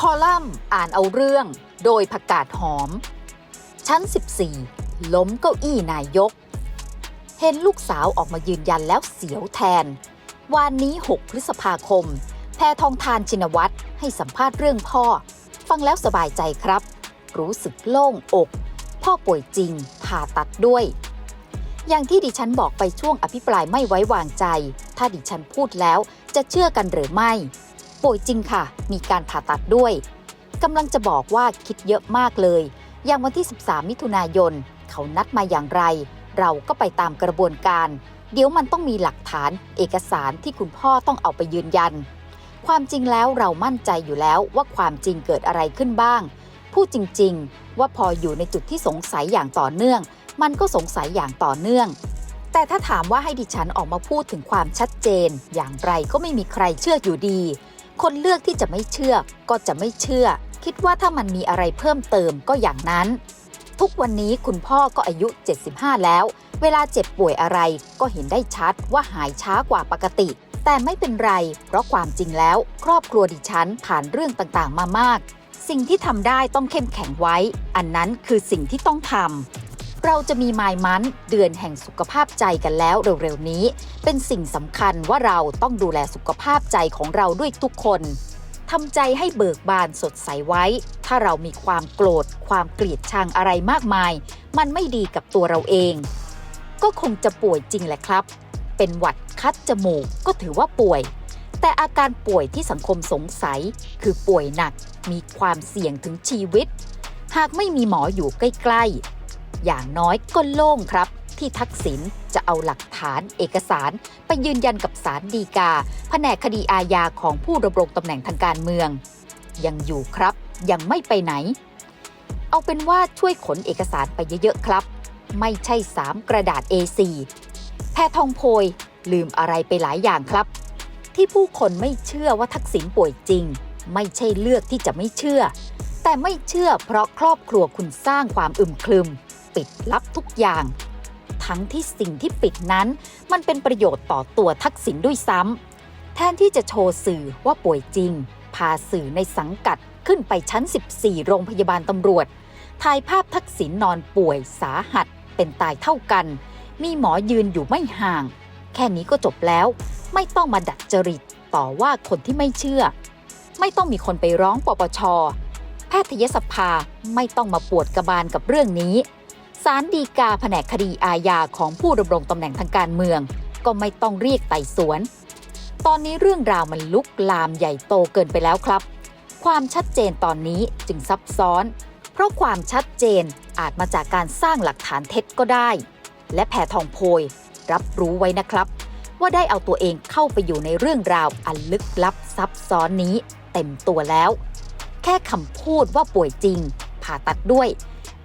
คอลัมน์อ่านเอาเรื่อง โดยผักกาดหอม ชั้น 14 ล้มเก้าอี้นายก เห็นลูกสาวออกมายืนยันแล้วเสียวแทน วันนี้ 6 พฤษภาคม แพทองทานชินวัตรให้สัมภาษณ์เรื่องพ่อ ฟังแล้วสบายใจครับ รู้สึกโล่งอก พ่อป่วยจริง ผ่าตัดด้วย อย่างที่ดิฉันบอกไปช่วงอภิปรายไม่ไว้วางใจ ถ้าดิฉันพูดแล้วจะเชื่อกันหรือไม่ ป่วยจริงค่ะ มีการผ่าตัดด้วยกำลังจะบอกว่าคิดเยอะมากเลย อย่างวันที่ 13 มิถุนายน เขานัดมาอย่างไร เราก็ไปตามกระบวนการ เดี๋ยวมันต้องมีหลักฐานเอกสารที่คุณพ่อต้องเอาไปยืนยัน ความจริงแล้วเรามั่นใจอยู่แล้วว่าความจริงเกิดอะไรขึ้นบ้าง พูดจริง ๆ ว่าพออยู่ในจุดที่สงสัยอย่างต่อเนื่อง มันก็สงสัยอย่างต่อเนื่อง แต่ถ้าถามว่าให้ดิฉันออกมาพูดถึงความชัดเจน อย่างไรก็ไม่มีใครเชื่ออยู่ดี คนเลือกที่จะไม่เชื่อก็จะไม่เชื่อ คิดว่าถ้ามันมีอะไรเพิ่มเติมก็อย่างนั้น ทุกวันนี้คุณพ่อก็อายุ 75 แล้ว เวลาเจ็บป่วยอะไรก็เห็นได้ชัดว่าหายช้ากว่าปกติ แต่ไม่เป็นไร เพราะความจริงแล้ว ครอบครัวดิฉันผ่านเรื่องต่างๆ มามาก สิ่งที่ทำได้ต้องเข้มแข็งไว้ อันนั้นคือสิ่งที่ต้องทำ เราจะมีมายมันเดือนแห่งสุขภาพใจกันแล้วเร็วๆนี้ เป็นสิ่งสำคัญว่าเราต้องดูแลสุขภาพใจของเราด้วยทุกคนทำใจให้เบิกบานสดใสไว้ ถ้าเรามีความโกรธ ความเกลียดชังอะไรมากมาย มันไม่ดีกับตัวเราเอง ก็คงจะป่วยจริงแหละครับ เป็นหวัดคัดจมูกก็ถือว่าป่วย แต่อาการป่วยที่สังคมสงสัย คือป่วยหนัก มีความเสี่ยงถึงชีวิต หากไม่มีหมออยู่ใกล้ ๆ อย่างน้อยก็โล่งครับ ที่ทักษิณจะเอาหลักฐานเอกสาร ไปยืนยันกับศาลฎีกา แผนกคดีอาญาของผู้ดำรงตำแหน่งทางการเมือง ยังอยู่ครับยังไม่ไปไหน เอาเป็นว่าช่วยขนเอกสารไปเยอะๆครับ ไม่ใช่ 3 กระดาษ A4 แพทองโพยลืมอะไรไปหลายอย่างครับ ที่ผู้คนไม่เชื่อว่าทักษิณป่วยจริง ไม่ใช่เลือกที่จะไม่เชื่อ แต่ไม่เชื่อเพราะครอบครัวคุณสร้างความอึมครึม ปิดลับทุกอย่าง ทั้งที่สิ่งที่ปิดนั้น มันเป็นประโยชน์ต่อตัวทักษิณด้วยซ้ำแทนที่จะโชว์สื่อว่าป่วยจริง พาสื่อในสังกัดขึ้นไปชั้น 14 โรงพยาบาลตำรวจถ่ายภาพทักษิณนอนป่วยสาหัส เป็นตายเท่ากัน มีหมอยืนอยู่ไม่ห่าง แค่นี้ก็จบแล้ว ไม่ต้องมาดัดจริตต่อว่าคนที่ไม่เชื่อ ไม่ต้องมีคนไปร้องปปชแพทยสภาไม่ต้องมาปวดกระบาลกับเรื่องนี้ ศาลฎีกาแผนกคดีอาญาของผู้ดำรงตำแหน่งทางการเมือง ก็ไม่ต้องเรียกไต่สวน ตอนนี้เรื่องราวมันลุกลามใหญ่โตเกินไปแล้วครับ ความชัดเจนตอนนี้จึงซับซ้อน เพราะความชัดเจนอาจมาจากการสร้างหลักฐานเท็จก็ได้ และแพทองโพยรับรู้ไว้นะครับ ว่าได้เอาตัวเองเข้าไปอยู่ในเรื่องราวอันลึกลับซับซ้อนนี้ เต็มตัวแล้ว แค่คำพูดว่าป่วยจริง ผ่าตัดด้วย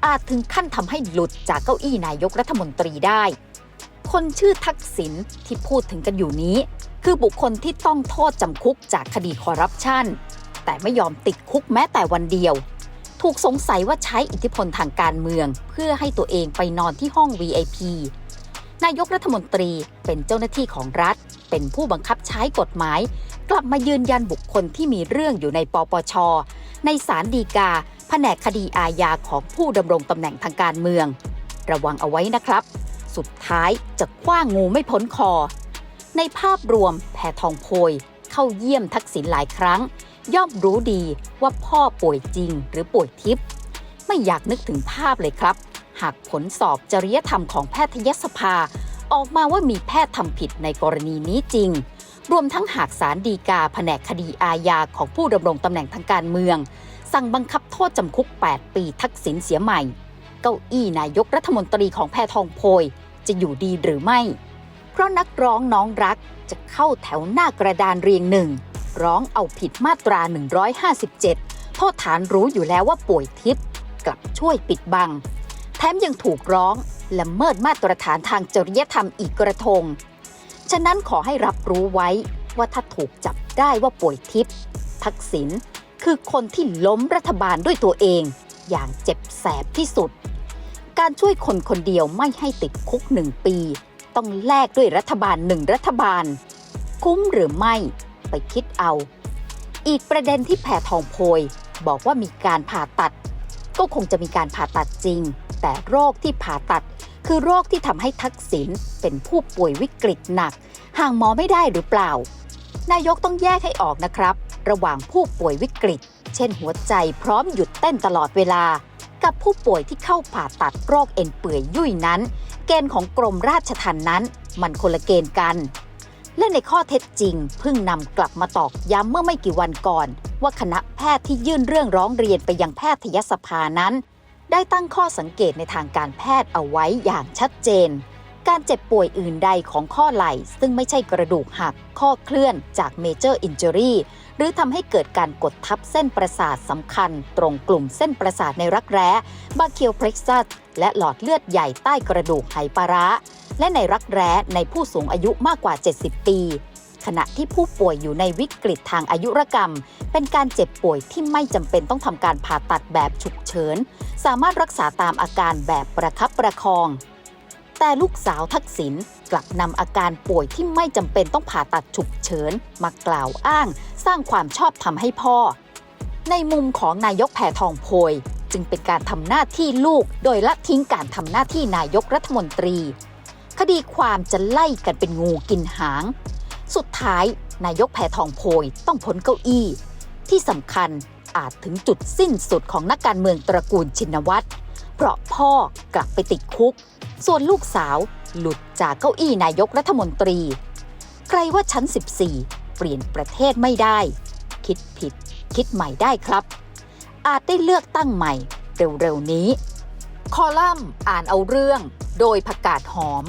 อาจถึงขั้นทำให้หลุดจากเก้าอี้นายกรัฐมนตรีได้ คนชื่อทักษิณที่พูดถึงกันอยู่นี้ คือบุคคลที่ต้องโทษจำคุกจากคดีคอร์รัปชันแต่ไม่ยอมติดคุกแม้แต่วันเดียว ถูกสงสัยว่าใช้อิทธิพลทางการเมือง เพื่อให้ตัวเองไปนอนที่ห้อง VIP นายกรัฐมนตรีเป็นเจ้าหน้าที่ของรัฐ เป็นผู้บังคับใช้กฎหมาย กลับมายืนยันบุคคลที่มีเรื่องอยู่ในปปช ในศาลฎีกา แผนกคดีอาญาของผู้ดำรงตำแหน่งทางการเมือง ระวังเอาไว้นะครับ สุดท้ายจะคว้างงูไม่พ้นคอ ในภาพรวมแพทองโพยเข้าเยี่ยมทักษิณหลายครั้ง ย่อมรู้ดีว่าพ่อป่วยจริงหรือป่วยทิพย์ไม่อยากนึกถึงภาพเลยครับ หากผลสอบจริยธรรมของแพทยสภา ออกมาว่ามีแพทย์ทำผิดในกรณีนี้จริง รวมทั้งหากศาลฎีกาแผนกคดีอาญาของผู้ดำรงตำแหน่งทางการเมือง สั่งบังคับโทษจำคุก 8 ปีทักษิณเสียใหม่ เก้าอี้นายกรัฐมนตรีของแพทองโพยจะอยู่ดีหรือไม่ เพราะนักร้องน้องรักจะเข้าแถวหน้ากระดานเรียงหนึ่ง ร้องเอาผิดมาตรา 157 โทษฐานรู้อยู่แล้วว่าป่วยทิพย์กลับช่วยปิดบัง แถมยังถูกร้องละเมิดมาตรฐานทางจริยธรรมอีกกระทง ฉะนั้นขอให้รับรู้ไว้ว่าถ้าถูกจับได้ว่าป่วยทิพย์ทักษิณ คือคนที่ล้มรัฐบาลด้วยตัวเอง อย่างเจ็บแสบที่สุด การช่วยคนคนเดียวไม่ให้ติดคุกหนึ่งปี ต้องแลกด้วยรัฐบาลหนึ่งรัฐบาล คุ้มหรือไม่ไปคิดเอา อีกประเด็นที่แผ่ทองโพย บอกว่ามีการผ่าตัด ก็คงจะมีการผ่าตัดจริง แต่โรคที่ผ่าตัด คือโรคที่ทำให้ทักษิณเป็นผู้ป่วยวิกฤตหนัก ห่างหมอไม่ได้หรือเปล่า นายกต้องแยกให้ออกนะครับ ระหว่างผู้ป่วยวิกฤต เช่นหัวใจพร้อมหยุดเต้นตลอดเวลา กับผู้ป่วยที่เข้าผ่าตัดโรคเอ็นเปื่อยยุ่ยนั้น เกณฑ์ของกรมราชทัณฑ์นั้น มันคนละเกณฑ์กัน และในข้อเท็จจริงเพิ่งนำกลับมาตอกย้ำเมื่อไม่กี่วันก่อน ว่าคณะแพทย์ที่ยื่นเรื่องร้องเรียนไปยังแพทยสภานั้น ได้ตั้งข้อสังเกตในทางการแพทย์เอาไว้อย่างชัดเจน การเจ็บป่วยอื่นใดของข้อไหล่ซึ่งไม่ใช่กระดูกหัก ข้อเคลื่อนจากเมเจอร์อินเจอรี่หรือทำให้เกิดการกดทับเส้นประสาทสำคัญ ตรงกลุ่มเส้นประสาทในรักแร้บาเคียวเพล็กซัสและหลอดเลือดใหญ่ใต้กระดูกไหปลาร้าและในรักแร้ในผู้สูงอายุมากกว่า 70 ปี ขณะที่ผู้ป่วยอยู่ในวิกฤตทางอายุรกรรม เป็นการเจ็บป่วยที่ไม่จำเป็นต้องทำการผ่าตัดแบบฉุกเฉิน สามารถรักษาตามอาการแบบประคับประคอง แต่ลูกสาวทักษิณกลับนำอาการป่วยที่ไม่จำเป็นต้องผ่าตัดฉุกเฉินมากล่าวอ้าง สร้างความชอบธรรมให้พ่อ ในมุมของนายกแผ่ทองโพย จึงเป็นการทำหน้าที่ลูกโดยละทิ้งการทำหน้าที่นายกรัฐมนตรี คดีความจะไล่กันเป็นงูกินหาง สุดท้ายนายกแผ่ทองโพยต้องพ้นเก้าอี้ ที่สำคัญอาจถึงจุดสิ้นสุดของนักการเมืองตระกูลชินวัตร เพราะพ่อกลับไปติดคุก ส่วนลูกสาวหลุดจากเก้าอี้นายกรัฐมนตรี ใครว่าชั้น 14 เปลี่ยนประเทศไม่ได้ คิดผิด คิดใหม่ได้ครับ อาจได้เลือกตั้งใหม่เร็วๆนี้ คอลัมน์อ่านเอาเรื่อง โดยผักกาศหอม